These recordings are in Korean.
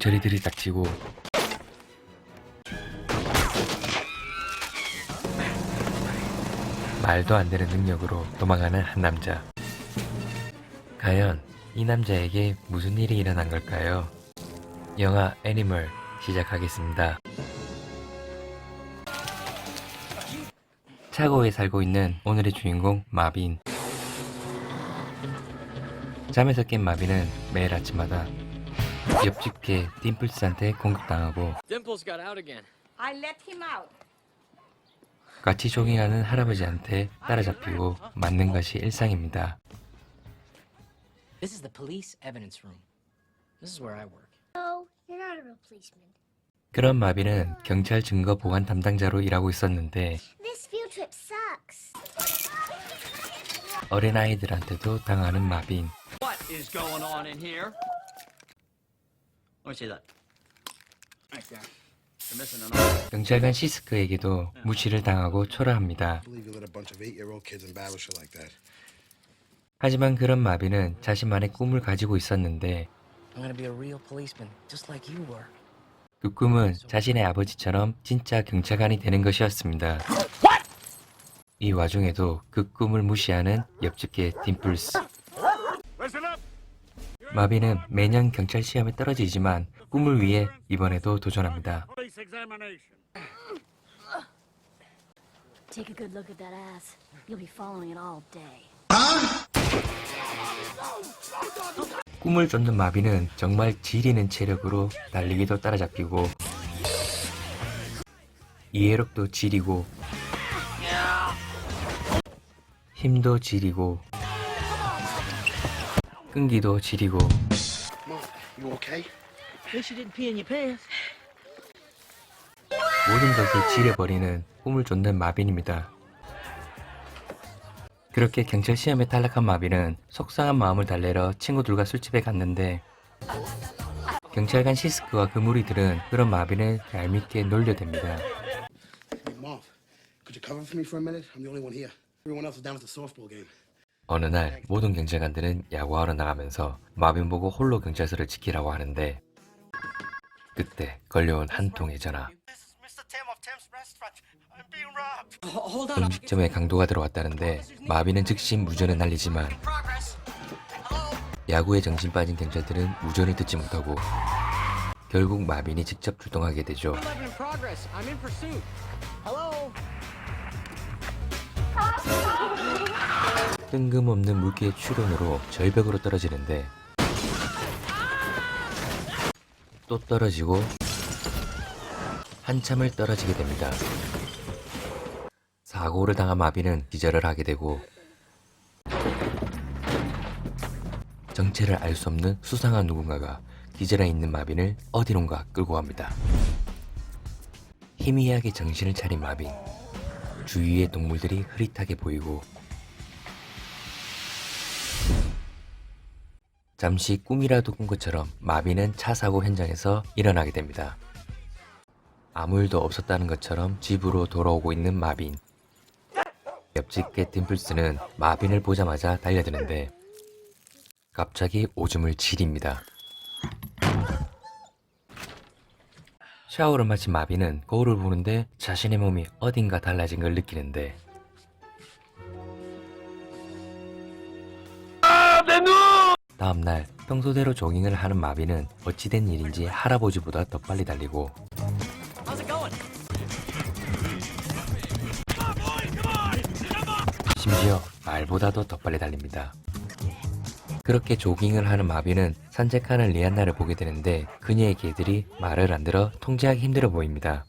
경찰이 들이닥치고 말도 안 되는 능력으로 도망가는 한 남자. 과연 이 남자에게 무슨 일이 일어난 걸까요? 영화 애니멀 시작하겠습니다. 차고에 살고 있는 오늘의 주인공 마빈. 잠에서 깬 마빈은 매일 아침마다 옆집 개 딤플스한테 공격당하고. 같이 조깅하는 할아버지한테 따라잡히고 맞는 것이 일상입니다. This is the police evidence room. This is where I work. No, you're not a real policeman. 그런 마빈은 경찰 증거 보관 담당자로 일하고 있었는데 This field trip sucks. 어린아이들한테도 당하는 마빈. What is going on in here? Let me see that. Thanks, guy. You're missing an arm. 경찰관 시스크에게도 무시를 당하고 초라합니다. believe you let a bunch of eight-year-old kids embarrass you like that. 하지만 그런 마빈은 자신만의 꿈을 가지고 있었는데 I'm gonna be a real policeman, just like you were. 그 꿈은 자신의 아버지처럼 진짜 경찰관이 되는 것이었습니다. 이 와중에도 그 꿈을 무시하는 옆집개 딤플스. 마빈은 매년 경찰 시험에 떨어지지만 꿈을 위해 이번에도 도전합니다. Take a good look at that ass. You'll be following it all day. 꿈을 쫓는 마빈은 정말 지리는 체력으로 달리기도 따라잡히고 이해력도 지리고 힘도 지리고 끈기도 지리고. 모든 것을 지려버리는 꿈을 쫓는 마빈입니다. 그렇게 경찰 시험에 탈락한 마빈은 속상한 마음을 달래러 친구들과 술집에 갔는데 경찰관 시스크와 그 무리들은 그런 마빈을 얄밉게 놀려댑니다. Hey, Mom, could you cover for me for a minute? I'm the only one here. Everyone else is down at the softball game. 어느 날 모든 경찰관들은 야구하러 나가면서 마빈 보고 홀로 경찰서를 지키라고 하는데 그때 걸려온 한 통의 전화. 음식점에 강도가 들어왔다는데 마빈은 즉시 무전을 날리지만 야구에 정신 빠진 경찰들은 무전을 듣지 못하고 결국 마빈이 직접 출동하게 되죠. 뜬금없는 물기의 출현으로 절벽으로 떨어지는데 또 떨어지고 한참을 떨어지게 됩니다. 사고를 당한 마비는 기절을 하게 되고 정체를 알 수 없는 수상한 누군가가 기절해 있는 마빈을 어디론가 끌고 갑니다. 희미하게 정신을 차린 마빈. 주위의 동물들이 흐릿하게 보이고 잠시 꿈이라도 꾼 것처럼 마비는 차 사고 현장에서 일어나게 됩니다. 아무 일도 없었다는 것처럼 집으로 돌아오고 있는 마빈. 옆집 개 딤플스는 마빈을 보자마자 달려드는데 갑자기 오줌을 지립니다. 샤워를 마친 마빈은 거울을 보는데 자신의 몸이 어딘가 달라진 걸 느끼는데 다음날 평소대로 조깅을 하는 마빈은 어찌된 일인지 할아버지보다 더 빨리 달리고? 심지어 말보다도 더 빨리 달립니다. 그렇게 조깅을 하는 마빈은 산책하는 리안나를 보게 되는데 그녀의 개들이 말을 안 들어 통제하기 힘들어 보입니다.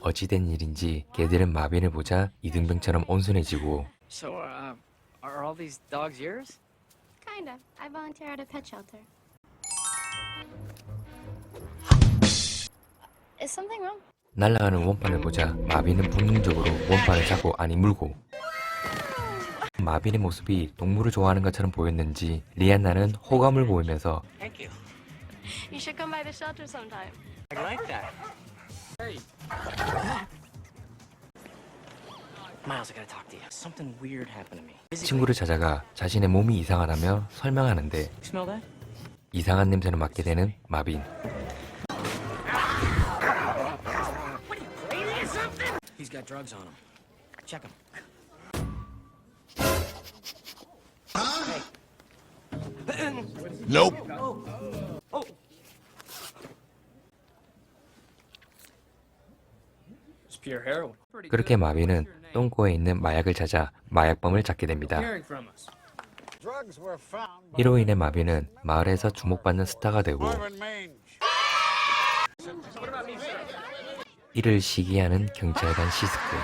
어찌된 일인지 개들은 마빈을 보자 이등병처럼 온순해지고 So, uh, are all these dogs yours? Kinda. I volunteer at a pet shelter. Is something wrong? 날아가는 원판을 보자 마빈은 본능적으로 원판을 잡고 아니 물고 마빈의 모습이 동물을 좋아하는 것처럼 보였는지 리안나는 호감을 보이면서 Thank you. You should come by the shelter sometime. I like that. Hey. 친구를 찾아가 자신의 몸이 이상하다며 설명하는데 You smell that? 이상한 냄새를 맡게 되는 마빈. 그렇게 마빈은 똥꼬에 있는 마약을 찾아 마약범을 잡게 됩니다. 이로 인해 마빈은 마을에서 주목받는 스타가 되고 이를 시기하는 경찰관 시스크.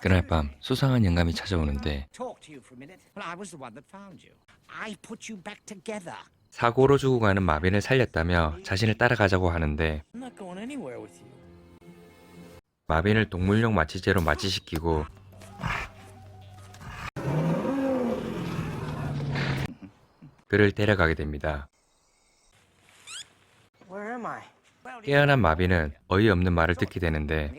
그날 밤 수상한 영감이 찾아오는데 talk to you for a minute? Well, I was the one that found you. I put you back together. 사고로 죽어가는 마빈을 살렸다며 자신을 따라가자고 하는데 마빈을 동물용 마취제로 마취시키고 그를 데려가게 됩니다. 깨어난 마빈은 어이없는 말을 듣게 되는데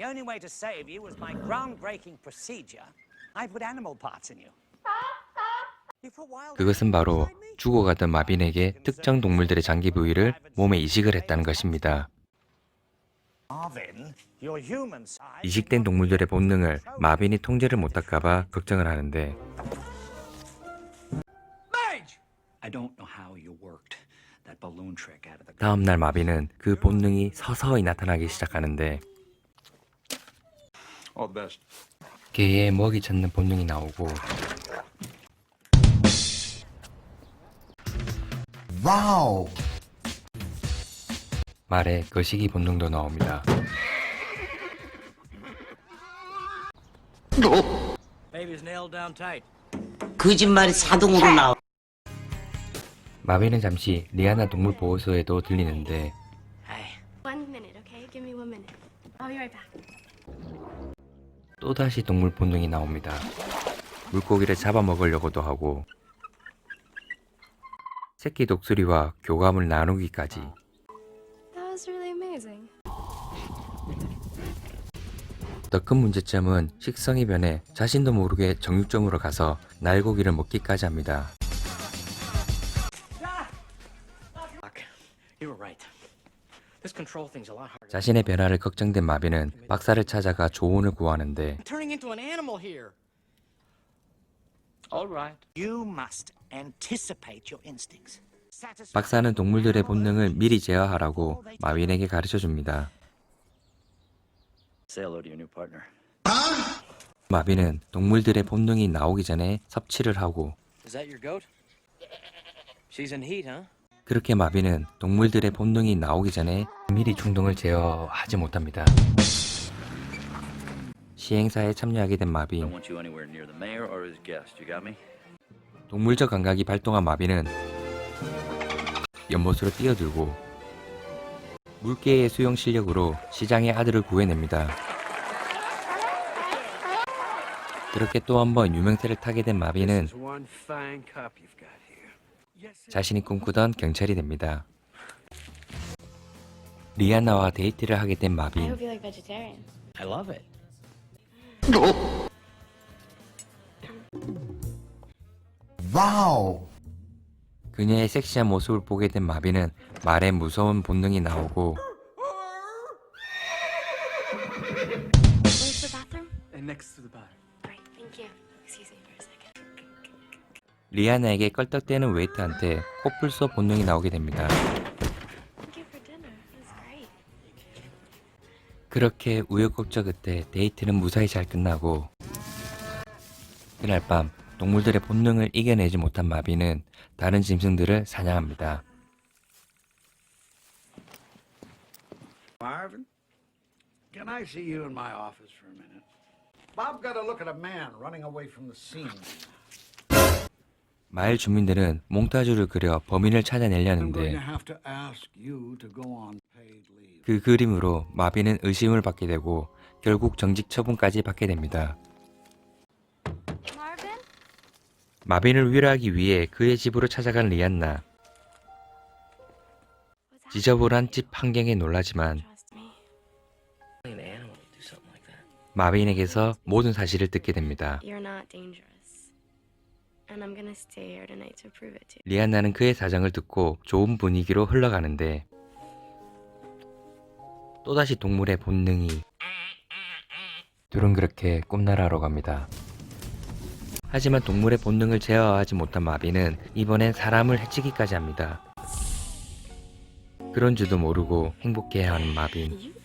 그것은 바로 죽어가던 마빈에게 특정 동물들의 장기 부위를 몸에 이식을 했다는 것입니다. Marvin, your human side. 이식된 동물들의 본능을 마빈이 통제를 못할까봐 걱정을 하는데 I don't know how you worked that balloon trick out of the. 다음 날 마빈은 그 본능이 서서히 나타나기 시작하는데 All the best. 개의 먹이 찾는 본능이 나오고 말에 거시기 본능도 나옵니다. 거짓말이 자동으로 나와. 마빈은 잠시 리아나 동물 보호소에도 들리는데 Hey, One minute, okay? Give me one minute. I'll be right back. 또다시 동물 본능이 나옵니다. 물고기를 잡아먹으려고도 하고 새끼 독수리와 교감을 나누기까지 더 큰 문제점은 식성이 변해 자신도 모르게 정육점으로 가서 날고기를 먹기까지 합니다. 자신의 변화를 걱정된 마빈은 박사를 찾아가 조언을 구하는데 I'm turning into an animal here. All right. You must anticipate your instincts. Satisfy 박사는 동물들의 본능을 미리 제어하라고 마빈에게 가르쳐 줍니다. Say hello to your new partner. 마빈은 동물들의 본능이 나오기 전에 섭취를 하고 Is that your goat? She's in heat, huh? 그렇게 마빈은 동물들의 본능이 나오기 전에 미리 충동을 제어하지 못합니다. 시행사에 참여하게 된 마빈, want you anywhere near the mayor or his guest. You got me? 동물적 감각이 발동한 마빈은 연못으로 뛰어들고 물개의 수영 실력으로 시장의 아들을 구해냅니다. 그렇게 또 한 번 유명세를 타게 된 here. 자신이 꿈꾸던 경찰이 됩니다. 리아나와 데이트를 하게 된 hope you 그녀의 섹시한 모습을 보게 된 마빈은 말에 무서운 본능이 나오고 Where's the bathroom? And next to the bottom. Great, thank you. Excuse me for a second. 리아나에게 껄떡대는 웨이트한테 코뿔소 본능이 나오게 됩니다. Thank you for dinner. It was great. 그렇게 우여곡절 끝에 데이트는 무사히 잘 끝나고 그날 밤 동물들의 본능을 이겨내지 못한 마빈은 다른 짐승들을 사냥합니다. Marvin, can I see you in my office for a minute? Bob got a look at a man running away from the scene. 마을 주민들은 몽타주를 그려 범인을 찾아내려는데. 그 그림으로 마빈은 의심을 받게 되고 결국 정직 처분까지 받게 됩니다. 마빈을 위로하기 위해 그의 집으로 찾아간 리안나. 지저분한 집 환경에 놀라지만. 마빈에게서 모든 사실을 듣게 됩니다. 리안나는 그의 사정을 듣고 좋은 분위기로 흘러가는데 또다시 동물의 본능이 둘은 그렇게 꿈나라로 갑니다. 하지만 동물의 본능을 제어하지 못한 마비는 이번엔 사람을 해치기까지 합니다. 그런 줄도 모르고 행복해하는 마빈.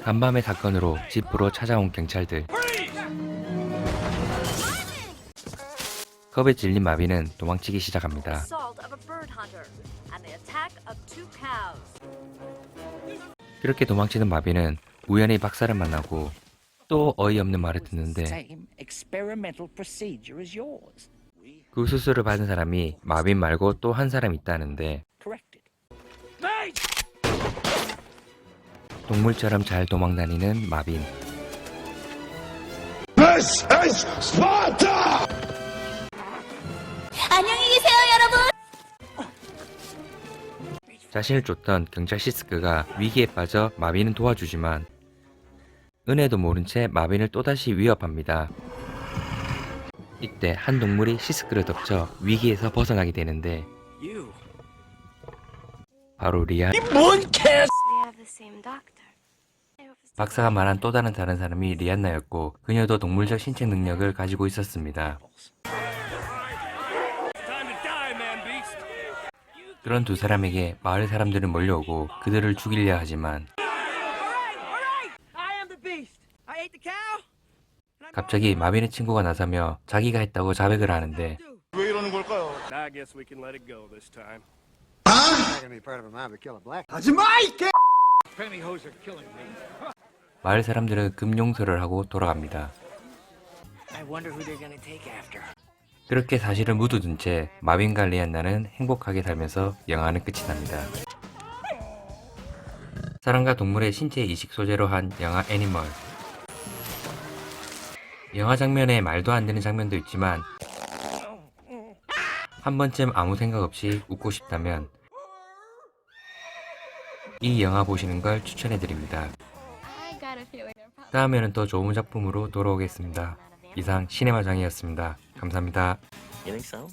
간밤의 사건으로 집으로 찾아온 경찰들. 겁에 질린 마비는 도망치기 시작합니다. 그렇게 도망치는 마비는 우연히 박사를 만나고 또 어이없는 말을 듣는데 Same experimental procedure as yours. 그 수술을 받은 사람이 마빈 말고 또 한 사람 있다는데. 동물처럼 잘 도망다니는 마빈. 안녕히 계세요, 자신을 쫓던 경찰 시스크가 위기에 빠져 마빈은 도와주지만 은혜도 모른 채 마빈을 또다시 위협합니다. 이때 한 동물이 시스크를 덮쳐 위기에서 벗어나게 되는데. 바로 리안. 박사가 말한 또 다른 다른 사람이 리안나였고 그녀도 동물적 신체 능력을 가지고 있었습니다. 그런 두 사람에게 마을 사람들은 몰려오고 그들을 죽이려 하지만 갑자기 마빈의 친구가 나서며 자기가 했다고 자백을 하는데 it go this time. 마을 사람들은 금용서를 하고 돌아갑니다. 그렇게 사실을 모두 둔채 마빈과 리안나는 행복하게 살면서 영화는 끝이 납니다. 사람과 동물의 신체 이식 소재로 한 영화 애니멀. 영화 장면에 말도 안 되는 장면도 있지만 한 번쯤 아무 생각 없이 웃고 싶다면 이 영화 보시는 걸 추천해 드립니다. 다음에는 더 좋은 작품으로 돌아오겠습니다. 이상 시네마장이었습니다. 감사합니다. So?